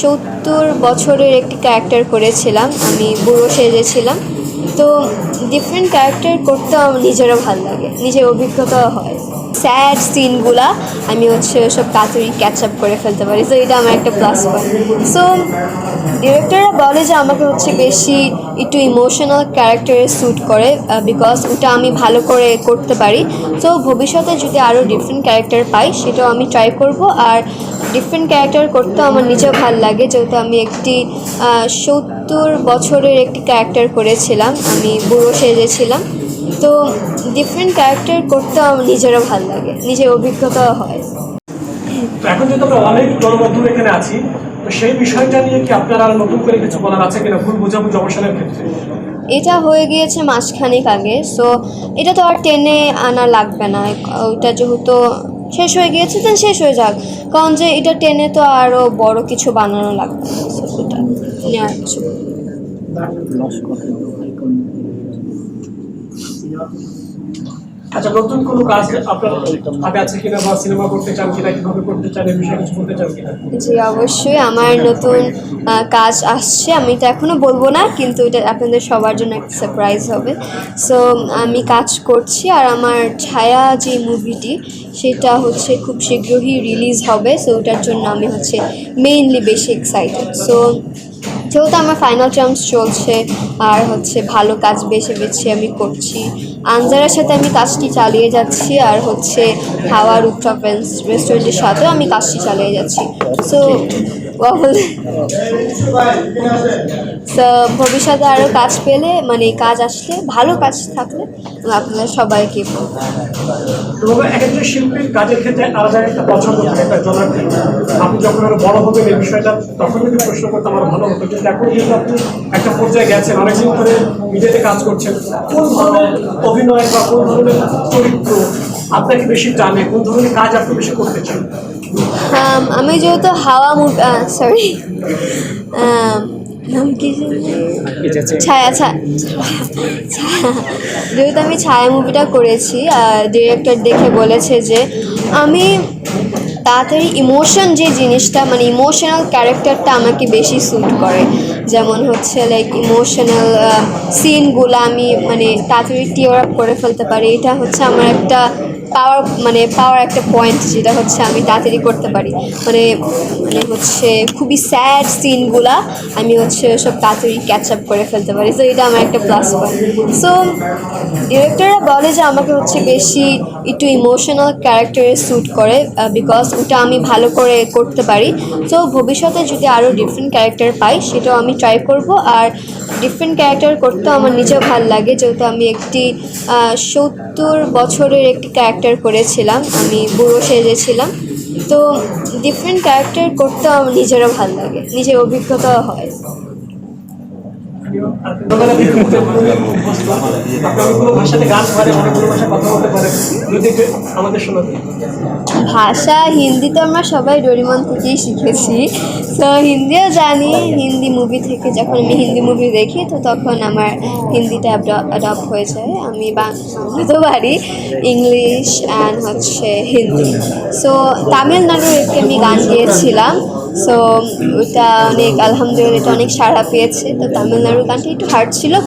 সত্তর বছরের একটি ক্যারেক্টার করেছিলাম, আমি বুড়ো সেজেছিলাম। তো ডিফারেন্ট ক্যারেক্টার করতে আমার নিজেরও ভালো লাগে, নিজের অভিজ্ঞতাও হয়। স্যাড সিনগুলা আমি হচ্ছে সব তাড়াতাড়ি ক্যাচ আপ করে ফেলতে পারি তো এটা আমার একটা প্লাস পয়েন্ট সো ডিরেক্টররা বলে যে আমাকে হচ্ছে বেশি একটু ইমোশনাল ক্যারেক্টারে স্যুট করে বিকজ ওটা আমি ভালো করে করতে পারি। তো ভবিষ্যতে যদি আরও ডিফারেন্ট ক্যারেক্টার পাই, সেটাও আমি ট্রাই করব। আর ডিফারেন্ট ক্যারেক্টার করতেও আমার নিজেও ভালো লাগে। যেহেতু আমি একটি সত্তর বছরের একটি ক্যারেক্টার করেছিলাম আমি বুড়ো সেজেছিলাম তো ডিফারেন্ট ক্যারেক্টার করতেও আমার নিজেরও ভালো লাগে নিজের অভিজ্ঞতাও হয়। এখন যেহেতু আমরা অনেক গণমাধ্যম এখানে আছি তো সেই বিষয়টা নিয়ে কি আপনার আর নতুন করে কিছু বলার আছে কিনা ভুল বোঝাবুঝি অবসানের ক্ষেত্রে? এটা হয়ে গিয়েছে মাসখানেক আগে সো এটা তো আর টেনে আনা লাগবে না। ওইটা যেহেতু শেষ হয়ে গিয়েছে দেন শেষ হয়ে যাক। কারণ যে এটা টেনে তো আরও বড় কিছু বানানো লাগবে। আচ্ছা নতুন কোনো কাজ আপনার হাতে আছে কিনা বা সিনেমা করতে চান কিনা, কীভাবে করতে চান, এই বিষয়ে কিছু বলতে চান কিনা? জি, অবশ্যই আমার নতুন কাজ আসছে। আমি তো এখনও বলব না, কিন্তু এটা আপনাদের সবার জন্য একটা সারপ্রাইজ হবে। সো আমি কাজ করছি আর আমার ছায়া যে মুভিটি সেটা হচ্ছে খুব শীঘ্রই রিলিজ হবে। সো ওটার জন্য আমি হচ্ছে মেইনলি বেশি এক্সাইটেড সো যেহেতু আমার ফাইনাল টার্মস চলছে আর হচ্ছে ভালো কাজ বেছে বেছে আমি করছি। আনজারের সাথে আমি কাজটি চালিয়ে যাচ্ছি আর হচ্ছে হাওয়া উত্তর রেস্টুরেন্টের সাথেও আমি কাজটি চালিয়ে যাচ্ছি। সো ভবিষ্যতে আরও কাজ পেলে মানে কাজ আসলে ভালো কাজ থাকলে আমি আপনাদের সবাইকে বলব। এবং একজন শিল্পীর কাজের ক্ষেত্রে আলাদা একটা পছন্দ থাকে একটা জনার আপনি যখন আরও বড় হবেন এই বিষয়টা তখন যদি প্রশ্ন করতে আমার ভালো হতো। কিন্তু এখন যেহেতু আপনি একটা পর্যায়ে গেছেন অনেকদিন ধরে মিডিয়াতে কাজ করছেন। কোন ধরনের অভিনয় বা কোন ধরনের চরিত্র আপনাকে বেশি টানে? কোন ধরনের কাজ আপনি বেশি করতে চান? Um, আমি যেহেতু হাওয়া সরি নাম কি ছায়া ছায়া। যেহেতু আমি ছায়া মুভিটা করেছি ডিরেক্টর দেখে বলেছে যে, আমি তাড়াতাড়ি ইমোশন যে জিনিসটা মানে ইমোশনাল ক্যারেক্টারটা আমাকে বেশি স্যুট করে। যেমন হচ্ছে লাইক ইমোশনাল সিনগুলো আমি মানে তাড়াতাড়ি টিওর আপ করে ফেলতে পারি। এটা হচ্ছে আমার একটা পাওয়ার মানে পাওয়ার একটা পয়েন্ট যেটা হচ্ছে আমি তাড়াতাড়ি করতে পারি। মানে মানে হচ্ছে খুবই স্যাড সিনগুলা আমি হচ্ছে সব তাড়াতাড়ি ক্যাচ আপ করে ফেলতে পারি। সো এটা আমার একটা প্লাস পয়েন্ট সো ডিরেক্টররা বলে যে আমাকে হচ্ছে বেশি একটু ইমোশনাল ক্যারেক্টারে স্যুট করে বিকজ ওটা আমি ভালো করে করতে পারি। তো ভবিষ্যতে যদি আরও ডিফারেন্ট ক্যারেক্টার পাই, সেটাও আমি ট্রাই করব। আর ডিফারেন্ট ক্যারেক্টার করতেও আমার নিজেও ভালো লাগে। যেহেতু আমি একটি সত্তর বছরের একটি ক্যারেক্টার করেছিলাম, আমি বুড়ো সেজেছিলাম। তো ডিফারেন্ট ক্যারেক্টার করতেও আমার নিজেরও ভালো লাগে, নিজের অভিজ্ঞতাও হয়। ভাষা, হিন্দি তো আমরা সবাই ডোরিমন থেকেই শিখেছি। তো হিন্দিও জানি, হিন্দি মুভি থেকে যখন আমি হিন্দি মুভি দেখি, তো তখন আমার হিন্দিটা অ্যাডপ্ট হয়ে যায়। আমি বাংলাতেও পারি, ইংলিশ অ্যান্ড হচ্ছে হিন্দি। সো তামিলনাড়ুর একটি আমি গান গিয়েছিলাম। সো ওটা অনেক আলহামদুলিল্লাহ এটা অনেক সাড়া পেয়েছে। তো তামিলনাড়ু গানটা একটু হার্ড ছিল।